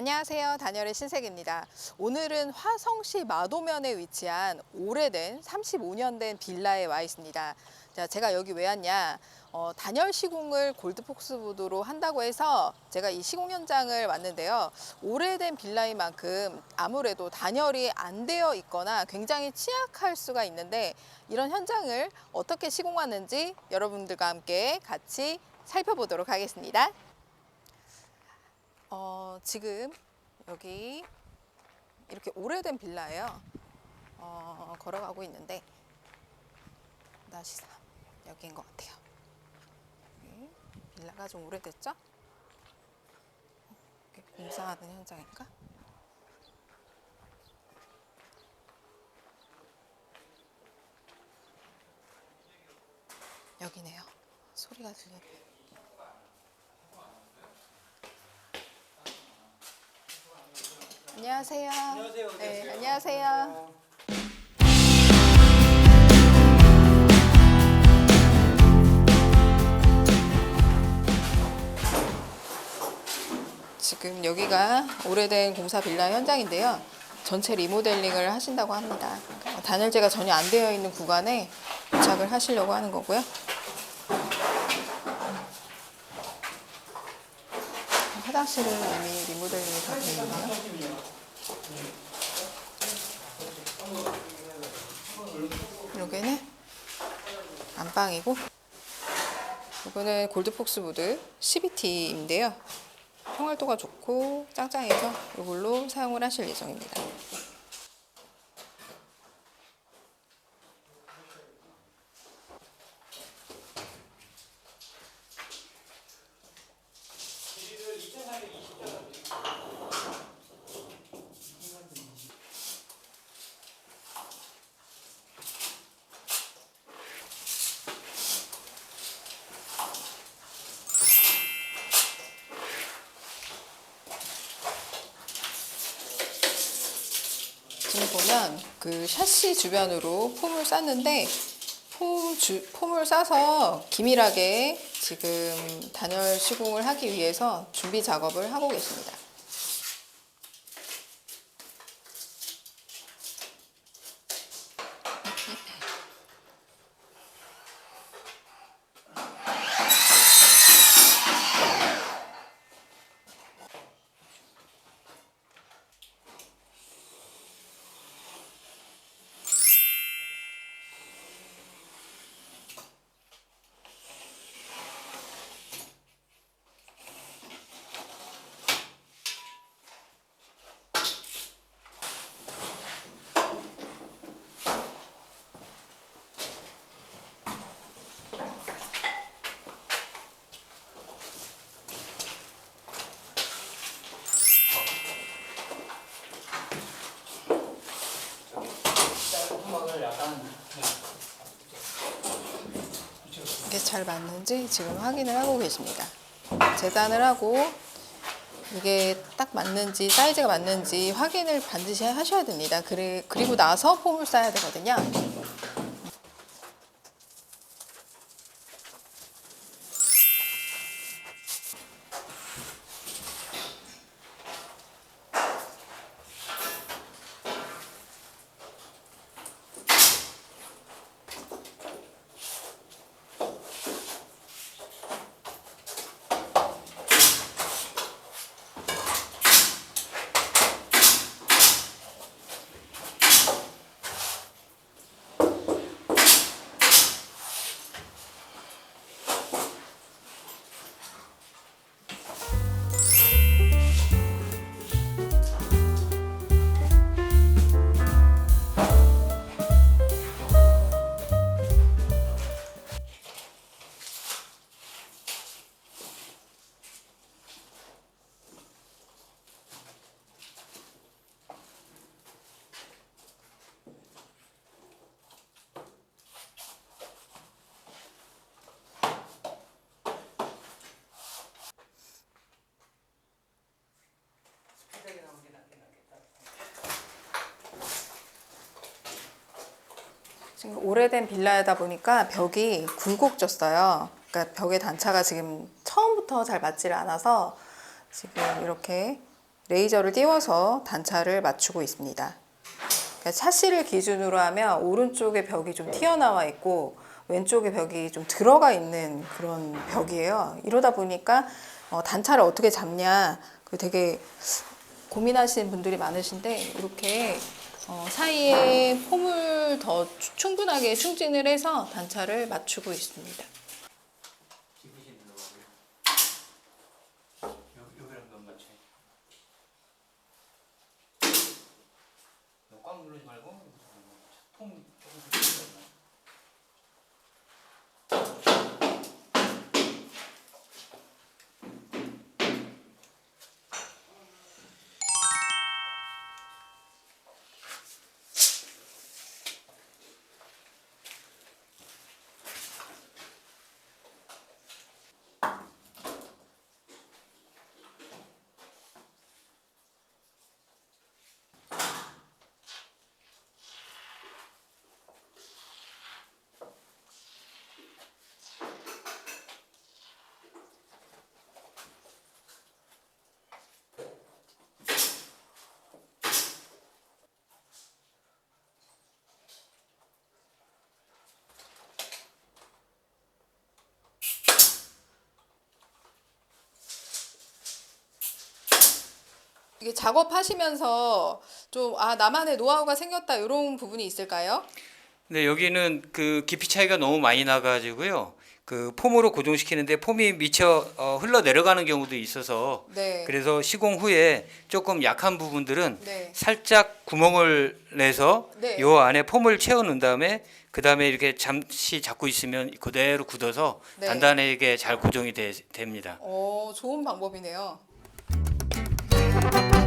안녕하세요. 다녀의 신세계입니다. 오늘은 화성시 마도면에 위치한 오래된 35년 된 빌라에 와 있습니다. 자, 제가 여기 왜 왔냐? 어, 단열 시공을 골드폭스보드로 한다고 해서 제가 이 시공 현장을 왔는데요. 오래된 빌라인 만큼 아무래도 단열이 안 되어 있거나 굉장히 취약할 수가 있는데 이런 현장을 어떻게 시공하는지 여러분들과 함께 같이 살펴보도록 하겠습니다. 어, 지금 여기 이렇게 오래된 빌라예요. 어, 걸어가고 있는데 나시사 여기인 것 같아요. 빌라가 좀 오래됐죠? 공사하는 현장인가? 여기네요. 소리가 들리네요. 안녕하세요. 안녕하세요. 네, 안녕하세요. 지금 여기가 오래된 공사 빌라 현장인데요. 전체 리모델링을 하신다고 합니다. 그러니까 단열재가 전혀 안 되어 있는 구간에 부착을 하시려고 하는 거고요. 화장실은 이미 리모델링이 다 되어 있네요. 여기는 안방이고 이거는 골드폭스 보드 CBT인데요. 평활도가 좋고 짱짱해서 이걸로 사용을 하실 예정입니다. 지금 보면 그 샤시 주변으로 폼을 쌌는데 폼 주, 폼을 싸서 기밀하게 지금 단열 시공을 하기 위해서 준비 작업을 하고 계십니다. 잘 맞는지 지금 확인을 하고 계십니다. 재단을 하고 이게 딱 맞는지 사이즈가 맞는지 확인을 반드시 하셔야 됩니다. 그리, 그리고 나서 폼을 싸야 되거든요. 지금 오래된 빌라이다 보니까 벽이 굴곡졌어요. 그러니까 벽의 단차가 지금 처음부터 잘 맞지를 않아서 지금 이렇게 레이저를 띄워서 단차를 맞추고 있습니다. 그러니까 샤시를 기준으로 하면 오른쪽의 벽이 좀 튀어나와 있고 왼쪽의 벽이 좀 들어가 있는 그런 벽이에요. 이러다 보니까 어, 단차를 어떻게 잡냐 그 되게 고민하시는 분들이 많으신데 이렇게 어, 사이에 폼을 더 추- 충분하게 충진을 해서 단차를 맞추고 있습니다. 꽉 누르지 말고 통 조금 더 줄여야 이게 작업하시면서 좀 아 나만의 노하우가 생겼다 이런 부분이 있을까요? 네, 여기는 그 깊이 차이가 너무 많이 나가지고요. 그 폼으로 고정시키는데 폼이 미쳐 어, 흘러 내려가는 경우도 있어서 네. 그래서 시공 후에 조금 약한 부분들은 네. 살짝 구멍을 내서 네. 요 안에 폼을 채워 넣은 다음에 그 다음에 이렇게 잠시 잡고 있으면 그대로 굳어서 네. 단단하게 잘 고정이 되, 됩니다. 어, 좋은 방법이네요. 네.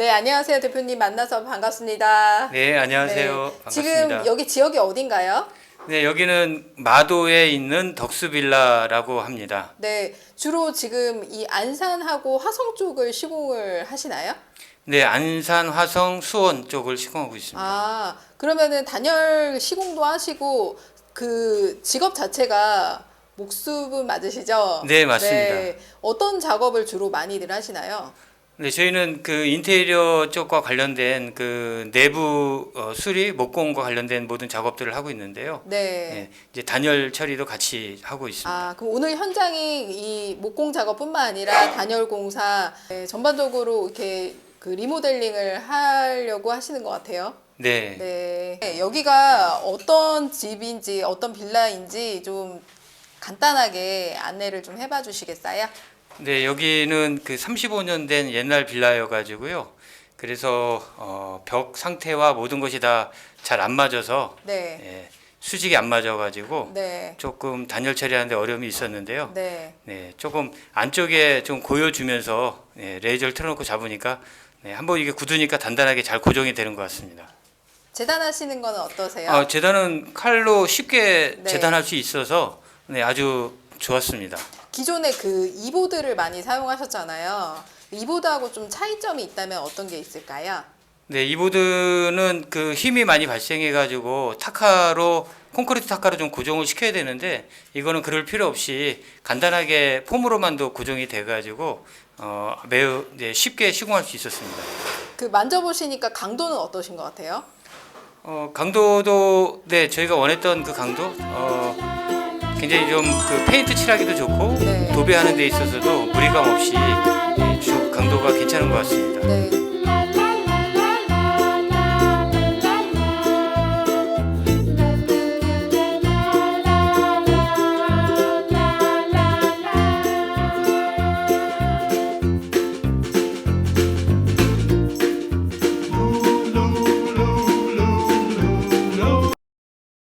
네, 안녕하세요. 대표님 만나서 반갑습니다. 네, 안녕하세요. 네, 반갑습니다. 지금 여기 지역이 어딘가요? 네, 여기는 마도에 있는 덕수빌라라고 합니다. 네, 주로 지금 이 안산하고 화성 쪽을 시공을 하시나요? 네, 안산, 화성, 수원 쪽을 시공하고 있습니다. 아, 그러면은 단열 시공도 하시고 그 직업 자체가 목수분 맞으시죠? 네, 맞습니다. 네, 어떤 작업을 주로 많이들 하시나요? 네, 저희는 그 인테리어 쪽과 관련된 그 내부 어, 수리, 목공과 관련된 모든 작업들을 하고 있는데요. 네. 네, 이제 단열 처리도 같이 하고 있습니다. 아, 그럼 오늘 현장이 이 목공 작업뿐만 아니라 단열 공사 네, 전반적으로 이렇게 그 리모델링을 하려고 하시는 것 같아요. 네. 네. 네, 여기가 어떤 집인지 어떤 빌라인지 좀 간단하게 안내를 좀 해봐 주시겠어요? 네, 여기는 그 35년 된 옛날 빌라여 가지고요. 그래서 어, 벽 상태와 모든 것이 다 잘 안 맞아서 네. 예, 수직이 안 맞아 가지고 네. 조금 단열 처리하는데 어려움이 있었는데요. 네. 네, 조금 안쪽에 좀 고여주면서 네, 레이저를 틀어놓고 잡으니까 네, 한번 이게 굳으니까 단단하게 잘 고정이 되는 것 같습니다. 재단하시는 거는 어떠세요? 아, 재단은 칼로 쉽게 네. 재단할 수 있어서 네, 아주 좋았습니다. 기존에 그 이보드를 많이 사용하셨잖아요. 이보드하고 좀 차이점이 있다면 어떤 게 있을까요? 네, 이 보드는 그 힘이 많이 발생해 가지고 타카로 콘크리트 타카로 좀 고정을 시켜야 되는데 이거는 그럴 필요 없이 간단하게 폼으로만도 고정이 돼 가지고 어, 매우 네, 쉽게 시공할 수 있었습니다. 그 만져보시니까 강도는 어떠신 것 같아요? 어, 강도도 네 저희가 원했던 그 강도 어, 굉장히 좀 그 페인트 칠하기도 좋고 네. 도배하는 데 있어서도 무리감 없이 예, 쭉 강도가 괜찮은 것 같습니다. 네.